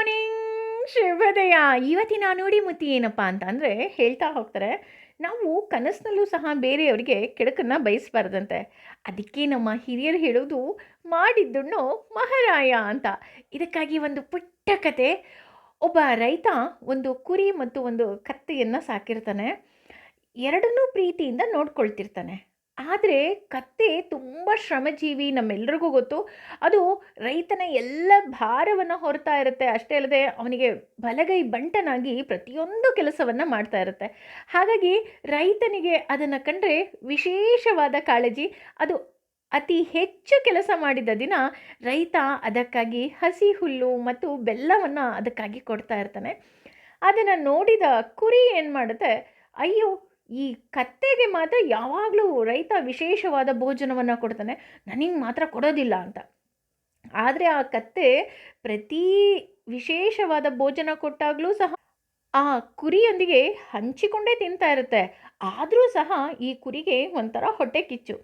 Morning ಶುಭೋದಯ. ಇವತ್ತಿನ ನೋಡಿ ಮುತ್ತಿ ಏನಪ್ಪ ಅಂತ ಅಂದರೆ ಹೇಳ್ತಾ ಹೋಗ್ತಾರೆ, ನಾವು ಕನಸಿನಲ್ಲೂ ಸಹ ಬೇರೆಯವರಿಗೆ ಕೆಡಕನ್ನು ಬಯಸಬಾರ್ದಂತೆ. ಅದಕ್ಕೆ ನಮ್ಮ ಹಿರಿಯರು ಹೇಳೋದು ಮಾಡಿದ್ದುಣ್ಣು ಮಹಾರಾಯ ಅಂತ. ಇದಕ್ಕಾಗಿ ಒಂದು ಪುಟ್ಟ ಕತೆ. ಒಬ್ಬ ರೈತ ಒಂದು ಕುರಿ ಮತ್ತು ಒಂದು ಕತ್ತೆಯನ್ನು ಸಾಕಿರ್ತಾನೆ. ಎರಡನ್ನೂ ಪ್ರೀತಿಯಿಂದ ನೋಡ್ಕೊಳ್ತಿರ್ತಾನೆ. ಆದರೆ ಕತ್ತೆ ತುಂಬ ಶ್ರಮಜೀವಿ ನಮ್ಮೆಲ್ರಿಗೂ ಗೊತ್ತು. ಅದು ರೈತನ ಎಲ್ಲ ಭಾರವನ್ನು ಹೊರ್ತಾ ಇರುತ್ತೆ. ಅಷ್ಟೇ ಅಲ್ಲದೆ ಅವನಿಗೆ ಬಲಗೈ ಬಂಟನಾಗಿ ಪ್ರತಿಯೊಂದು ಕೆಲಸವನ್ನು ಮಾಡ್ತಾ ಇರುತ್ತೆ. ಹಾಗಾಗಿ ರೈತನಿಗೆ ಅದನ್ನು ಕಂಡ್ರೆ ವಿಶೇಷವಾದ ಕಾಳಜಿ. ಅದು ಅತಿ ಹೆಚ್ಚು ಕೆಲಸ ಮಾಡಿದ ದಿನ ರೈತ ಅದಕ್ಕಾಗಿ ಹಸಿ ಹುಲ್ಲು ಮತ್ತು ಬೆಲ್ಲವನ್ನು ಅದಕ್ಕಾಗಿ ಕೊಡ್ತಾ ಇರ್ತಾನೆ. ಅದನ್ನು ನೋಡಿದ ಕುರಿ ಏನು ಮಾಡುತ್ತೆ, ಅಯ್ಯೋ ಈ ಕತ್ತೆಗೆ ಮಾತ್ರ ಯಾವಾಗಲೂ ರೈತ ವಿಶೇಷವಾದ ಭೋಜನವನ್ನು ಕೊಡ್ತಾನೆ. ನನಗೆ ಮಾತ್ರ ಕೊಡೋದಿಲ್ಲ ಅಂತ. ಆದರೆ ಆ ಕತ್ತೆ ಪ್ರತಿ ವಿಶೇಷವಾದ ಭೋಜನ ಕೊಟ್ಟಾಗಲೂ ಸಹ ಆ ಕುರಿಯೊಂದಿಗೆ ಹಂಚಿಕೊಂಡೇ ತಿಂತಾ ಇರುತ್ತೆ. ಆದರೂ ಸಹ ಈ ಕುರಿಗೆ ಒಂಥರ ಹೊಟ್ಟೆ ಕಿಚ್ಚು.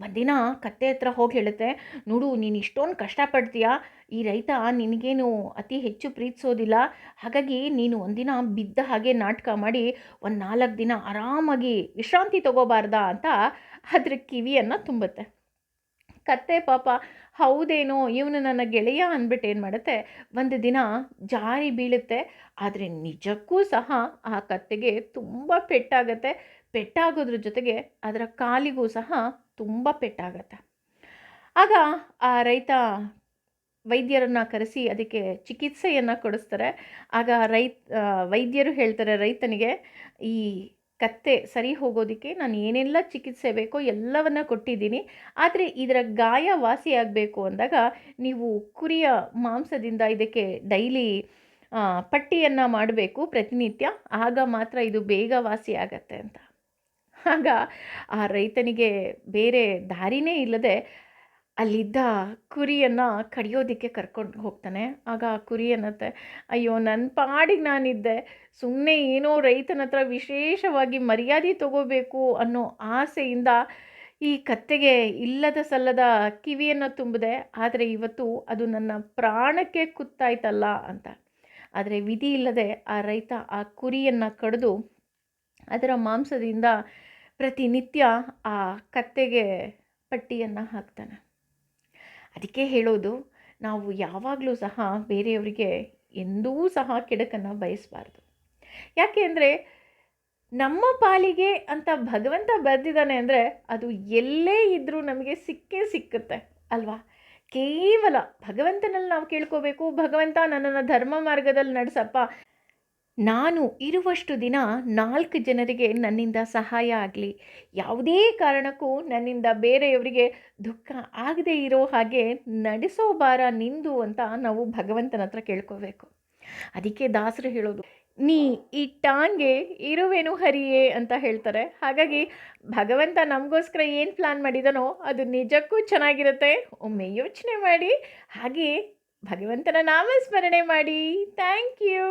ಒಂದಿನ ಕತ್ತೆ ಹತ್ರ ಹೋಗಿ ಹೇಳುತ್ತೆ, ನೋಡು, ನೀನು ಇಷ್ಟೊಂದು ಕಷ್ಟಪಡ್ತೀಯಾ, ಈ ರೈತ ನಿನಗೇನು ಅತಿ ಹೆಚ್ಚು ಪ್ರೀತಿಸೋದಿಲ್ಲ. ಹಾಗಾಗಿ ನೀನು ಒಂದಿನ ಬಿದ್ದ ಹಾಗೆ ನಾಟಕ ಮಾಡಿ ಒಂದು ನಾಲ್ಕು ದಿನ ಆರಾಮಾಗಿ ವಿಶ್ರಾಂತಿ ತಗೋಬಾರ್ದಾ ಅಂತ ಅದ್ರ ಕಿವಿಯನ್ನು ತುಂಬುತ್ತೆ. ಕತ್ತೆ ಪಾಪ ಹೌದೇನೋ, ಇವನು ನನ್ನ ಗೆಳೆಯ ಅಂದ್ಬಿಟ್ಟು ಏನು ಮಾಡುತ್ತೆ, ಒಂದು ದಿನ ಜಾರಿ ಬೀಳುತ್ತೆ. ಆದರೆ ನಿಜಕ್ಕೂ ಸಹ ಆ ಕತ್ತೆಗೆ ತುಂಬ ಪೆಟ್ಟಾಗತ್ತೆ. ಪೆಟ್ಟಾಗೋದ್ರ ಜೊತೆಗೆ ಅದರ ಕಾಲಿಗೂ ಸಹ ತುಂಬ ಪೆಟ್ಟಾಗತ್ತೆ. ಆಗ ಆ ರೈತ ವೈದ್ಯರನ್ನು ಕರೆಸಿ ಅದಕ್ಕೆ ಚಿಕಿತ್ಸೆಯನ್ನು ಕೊಡಿಸ್ತಾರೆ. ಆಗ ರೈತ ವೈದ್ಯರು ಹೇಳ್ತಾರೆ ರೈತನಿಗೆ, ಈ ಕತ್ತೆ ಸರಿ ಹೋಗೋದಕ್ಕೆ ನಾನು ಏನೆಲ್ಲ ಚಿಕಿತ್ಸೆ ಬೇಕೋ ಎಲ್ಲವನ್ನ ಕೊಟ್ಟಿದ್ದೀನಿ. ಆದರೆ ಇದರ ಗಾಯ ವಾಸಿಯಾಗಬೇಕು ಅಂದಾಗ ನೀವು ಕುರಿಯ ಮಾಂಸದಿಂದ ಇದಕ್ಕೆ ಡೈಲಿ ಪಟ್ಟಿಯನ್ನು ಮಾಡಬೇಕು ಪ್ರತಿನಿತ್ಯ. ಆಗ ಮಾತ್ರ ಇದು ಬೇಗ ವಾಸಿ ಆಗತ್ತೆ ಅಂತ. ಆಗ ಆ ರೈತನಿಗೆ ಬೇರೆ ದಾರಿನೇ ಇಲ್ಲದೆ ಅಲ್ಲಿದ್ದ ಕುರಿಯನ್ನು ಕಡಿಯೋದಕ್ಕೆ ಕರ್ಕೊಂಡು ಹೋಗ್ತಾನೆ. ಆಗ ಆ ಕುರಿ ಅನ್ನತ್ತೆ ಅಯ್ಯೋ ನನ್ನ ಪಾಡಿಗೆ ನಾನಿದ್ದೆ. ಸುಮ್ಮನೆ ಏನೋ ರೈತನ ಹತ್ರ ವಿಶೇಷವಾಗಿ ಮರ್ಯಾದೆ ತಗೋಬೇಕು ಅನ್ನೋ ಆಸೆಯಿಂದ ಈ ಕತ್ತೆಗೆ ಇಲ್ಲದ ಸಲ್ಲದ ಕಿವಿಯನ್ನು ತುಂಬಿದೆ, ಆದರೆ ಇವತ್ತು ಅದು ನನ್ನ ಪ್ರಾಣಕ್ಕೆ ಕುತ್ತಾಯ್ತಲ್ಲ ಅಂತ. ಆದರೆ ವಿಧಿ ಇಲ್ಲದೆ ಆ ರೈತ ಆ ಕುರಿಯನ್ನು ಕಡಿದು ಅದರ ಮಾಂಸದಿಂದ ಪ್ರತಿನಿತ್ಯ ಆ ಕತ್ತೆಗೆ ಪಟ್ಟಿಯನ್ನು ಹಾಕ್ತಾನೆ. ಅದಕ್ಕೆ ಹೇಳೋದು, ನಾವು ಯಾವಾಗಲೂ ಸಹ ಬೇರೆಯವರಿಗೆ ಎಂದೂ ಸಹ ಕೆಡಕನ್ನು ಬಯಸಬಾರ್ದು. ಯಾಕೆ ಅಂದರೆ, ನಮ್ಮ ಪಾಲಿಗೆ ಅಂತ ಭಗವಂತ ಬರೆದಿದ್ದಾನೆ ಅಂದರೆ ಅದು ಎಲ್ಲೇ ಇದ್ದರೂ ನಮಗೆ ಸಿಕ್ಕೇ ಸಿಕ್ಕುತ್ತೆ, ಅಲ್ವಾ? ಕೇವಲ ಭಗವಂತನಲ್ಲಿ ನಾವು ಕೇಳ್ಕೋಬೇಕು, ಭಗವಂತ ನನ್ನನ್ನು ಧರ್ಮ ಮಾರ್ಗದಲ್ಲಿ ನಡೆಸಪ್ಪ ನಾನು ಇರುವಷ್ಟು ದಿನ ನಾಲ್ಕು ಜನರಿಗೆ ನನ್ನಿಂದ ಸಹಾಯ ಆಗಲಿ. ಯಾವುದೇ ಕಾರಣಕ್ಕೂ ನನ್ನಿಂದ ಬೇರೆಯವರಿಗೆ ದುಃಖ ಆಗದೇ ಇರೋ ಹಾಗೆ ನಡೆಸೋ ಭಾರ ನಿಂದು ಅಂತ ನಾವು ಭಗವಂತನ ಹತ್ರ ಕೇಳ್ಕೋಬೇಕು. ಅದಕ್ಕೆ ದಾಸರು ಹೇಳೋದು, ನೀ ಈ ಟಾನ್ಗೆ ಇರುವೆನು ಹರಿಯೇ ಅಂತ ಹೇಳ್ತಾರೆ. ಹಾಗಾಗಿ ಭಗವಂತ ನಮಗೋಸ್ಕರ ಏನು ಪ್ಲ್ಯಾನ್ ಮಾಡಿದನೋ ಅದು ನಿಜಕ್ಕೂ ಚೆನ್ನಾಗಿರುತ್ತೆ. ಒಮ್ಮೆ ಯೋಚನೆ ಮಾಡಿ, ಹಾಗೆ ಭಗವಂತನ ನಾಮಸ್ಮರಣೆ ಮಾಡಿ. Thank you.